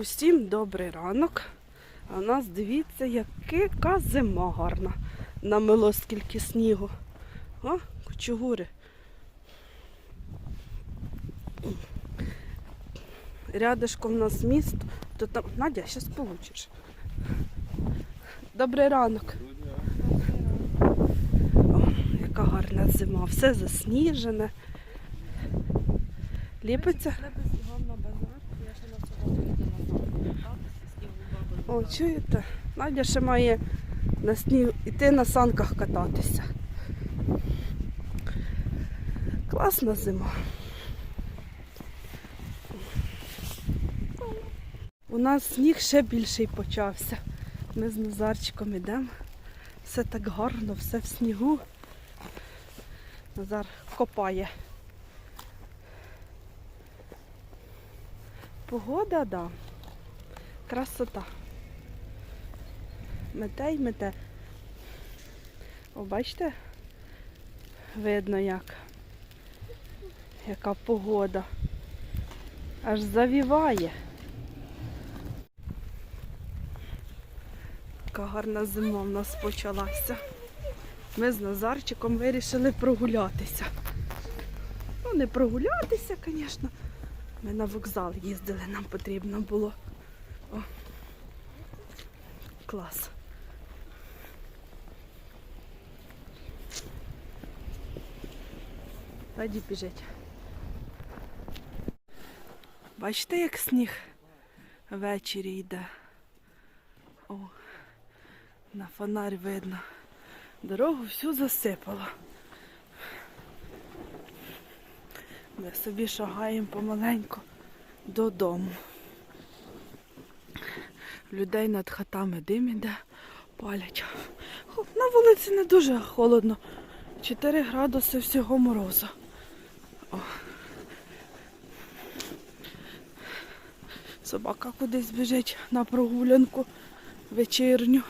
Усім добрий ранок. А у нас дивіться, яка зима гарна. Намело скільки снігу. О, кучугури. Рядышком у нас міст, то там. Надя, зараз получиш. Добрий ранок. О, яка гарна зима. Все засніжене. Ліпиться. О, чуєте? Надя ще має на сніг іти на санках кататися. Класна зима. У нас сніг ще більший почався. Ми з Назарчиком йдемо. Все так гарно, все в снігу. Назар копає. Погода, да. Красота. Мете й мете. О, бачите? Видно як. Яка погода. Аж завіває. Така гарна зима в нас почалася. Ми з Назарчиком вирішили прогулятися. Ну, не прогулятися, звісно. Ми на вокзал їздили, нам потрібно було. О. Клас. Тоді біжить. Бачите, як сніг ввечері йде. О, на фонарь видно. Дорогу всю засипало. Ми собі шагаємо помаленьку додому. Людей над хатами дим іде, палять. На вулиці не дуже холодно. 4 градуси всього морозу. Собака кудись біжить на прогулянку вечірню.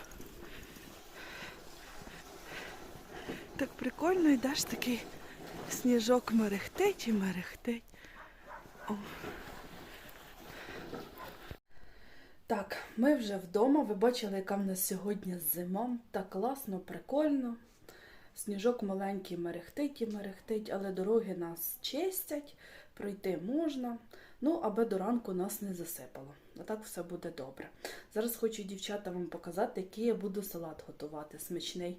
Так прикольно йдеш такий сніжок мерехтить і мерехтить. О. Так, ми вже вдома. Ви бачили, яка в нас сьогодні зима. Так класно, прикольно. Сніжок маленький мерехтить і мерехтить, але дороги нас чистять, пройти можна. Ну, аби до ранку нас не засипало. А так все буде добре. Зараз хочу дівчата вам показати, який я буду салат готувати, смачний.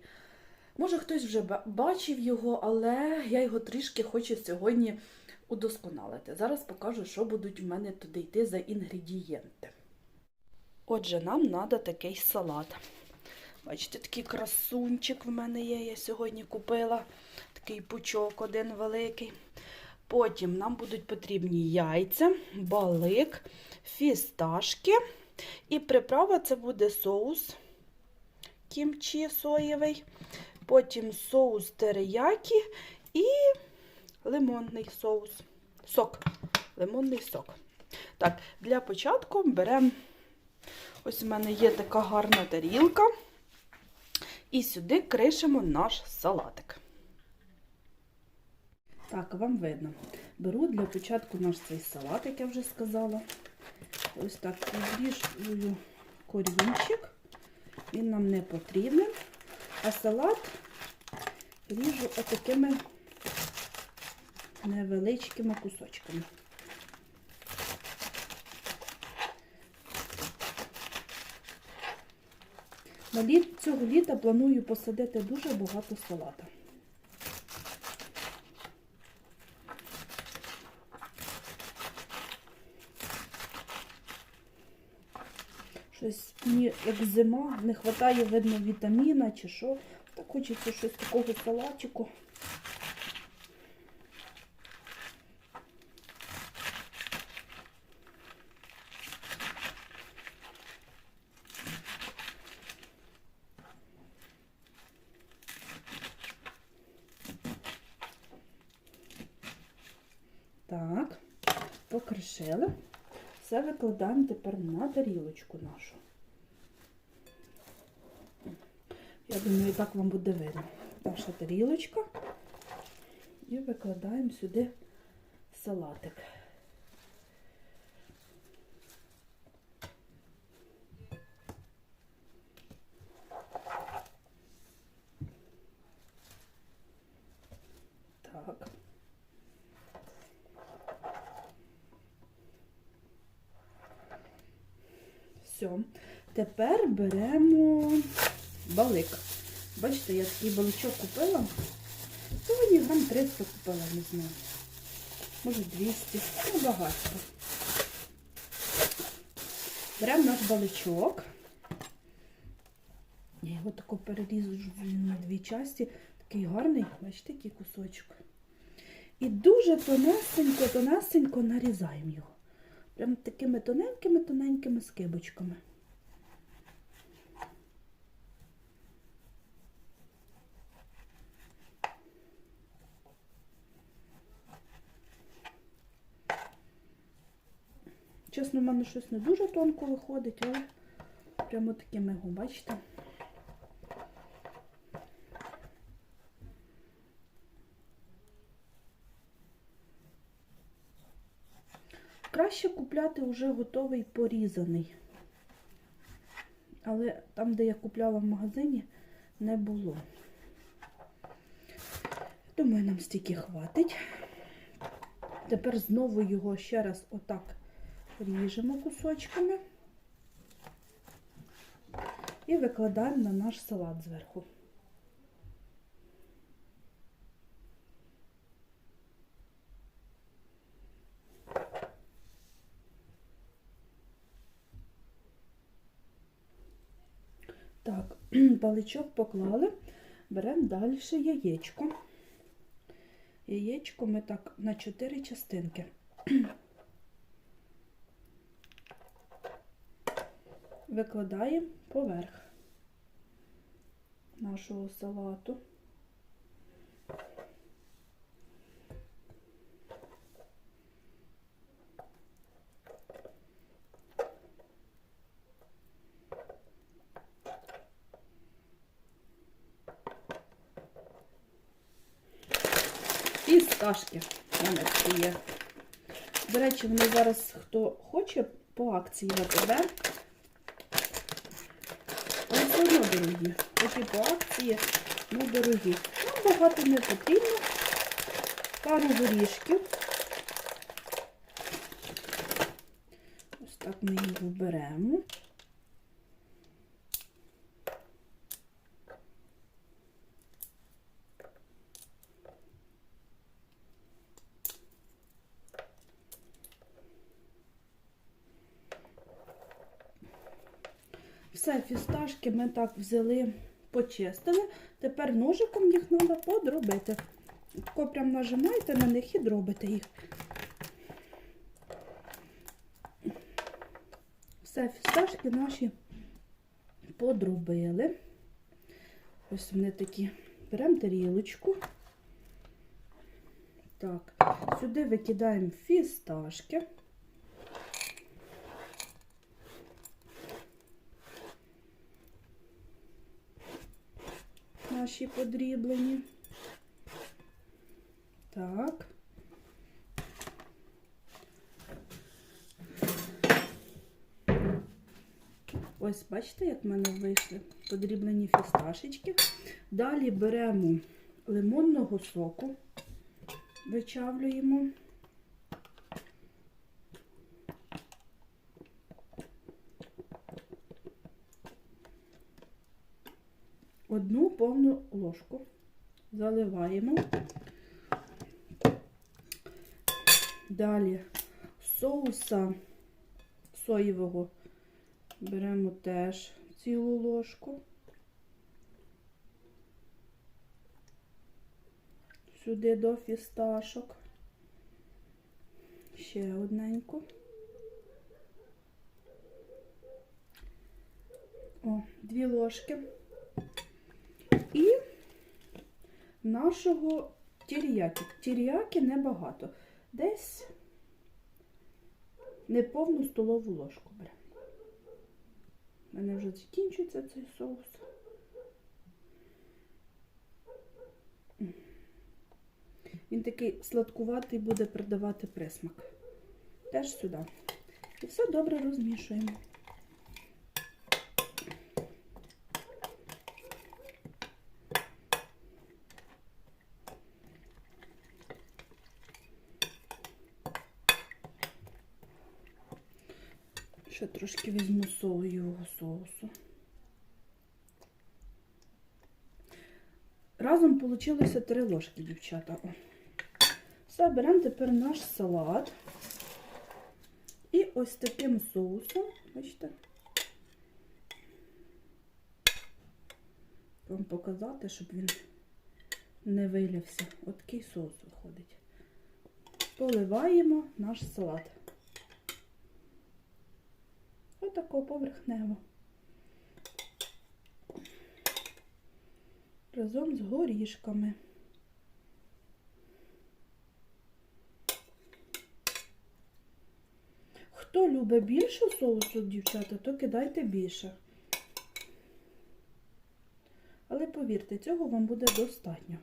Може, хтось вже бачив його, але я його трішки хочу сьогодні удосконалити. Зараз покажу, що будуть в мене туди йти за інгредієнти. Отже, нам треба такий салат. Бачите, такий красунчик в мене є. Я сьогодні купила такий пучок один великий. Потім нам будуть потрібні яйця, балик, фісташки. І приправа це буде соус кімчі соєвий. Потім соус териякі і лимонний соус. Сок. Лимонний сок. Так, для початку беремо. Ось у мене є така гарна тарілка. І сюди кришимо наш салатик. Так, вам видно. Беру для початку наш цей салат, як я вже сказала. Ось так відріжую корінчик. Він нам не потрібен. А салат ріжу отакими невеличкими кусочками. На літ, цього літа планую посадити дуже багато салата. Щось мені, як зима, не вистачає, видно, вітаміна чи що. Так хочеться щось такого салатику. Так, покришили. Все викладаємо тепер на тарілочку нашу. Я думаю, і так вам буде видно. Наша тарілочка. І викладаємо сюди салатик. Все. Тепер беремо балик. Бачите, я такий баличок купила. Сьогодні грам 300 купила, не знаю. Може 200, ну багато. Беремо наш баличок. Я його тако перерізу на дві часті. Такий гарний, бачите, який кусочок. І дуже тонесенько, тонесенько нарізаємо його. Прям такими тоненькими-тоненькими скибочками. Чесно, в мене щось не дуже тонко виходить, але прямо такими бачите? Купляти вже готовий порізаний. Але там, де я купляла в магазині, не було. Думаю, нам стільки хватить. Тепер знову його ще раз отак ріжемо кусочками і викладаємо на наш салат зверху. Так, паличок поклали, беремо далі яєчко. Яєчко ми так на 4 частинки. Викладаємо поверх нашого салату. Фісташки в мене такі є. До речі, вони зараз, хто хоче по акції в АТБ, але все одно дорогі. Хоч і по акції, ну дорогі. Нам багато не потрібно. Пару горішків. Ось так ми їх беремо. Все, ми так взяли, почистили. Тепер ножиком їх треба подробити. Тако прям нажимаєте на них і дробите їх. Все, фісташки наші подробили. Ось вони такі. Беремо тарілочку. Так, сюди викидаємо фісташки. Наші подріблені. Так. Ось, бачите, як в мене вийшли подріблені фісташечки. Далі беремо лимонного соку, вичавлюємо. Одну повну ложку заливаємо. Далі соуса соєвого беремо теж цілу ложку. Сюди до фісташок. Ще одненьку. О, дві ложки і нашого тіріякі. Тіріякі небагато. Десь неповну столову ложку беремо. У мене вже закінчується цей соус. Він такий сладкуватий буде придавати присмак. Теж сюди. І все добре розмішуємо. Ще трошки візьму соєвого соусу. Разом вийшло 3 ложки, дівчата. Все, беремо тепер наш салат. І ось таким соусом, бачите, вам показати, щоб він не вилявся. От такий соус виходить. Поливаємо наш салат. Отако поверхнево. Разом з горішками. Хто любить більше соусу, дівчата, то кидайте більше. Але повірте, цього вам буде достатньо.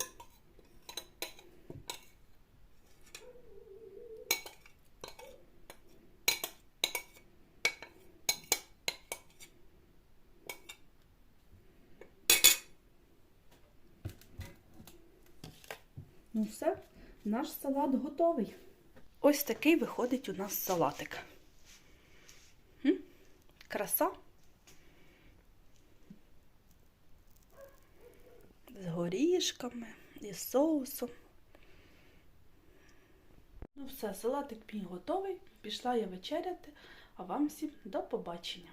Ну все, наш салат готовий. Ось такий виходить у нас салатик. Краса. З горішками і соусом. Ну все, салатик мій готовий. Пішла я вечеряти, а вам всім до побачення.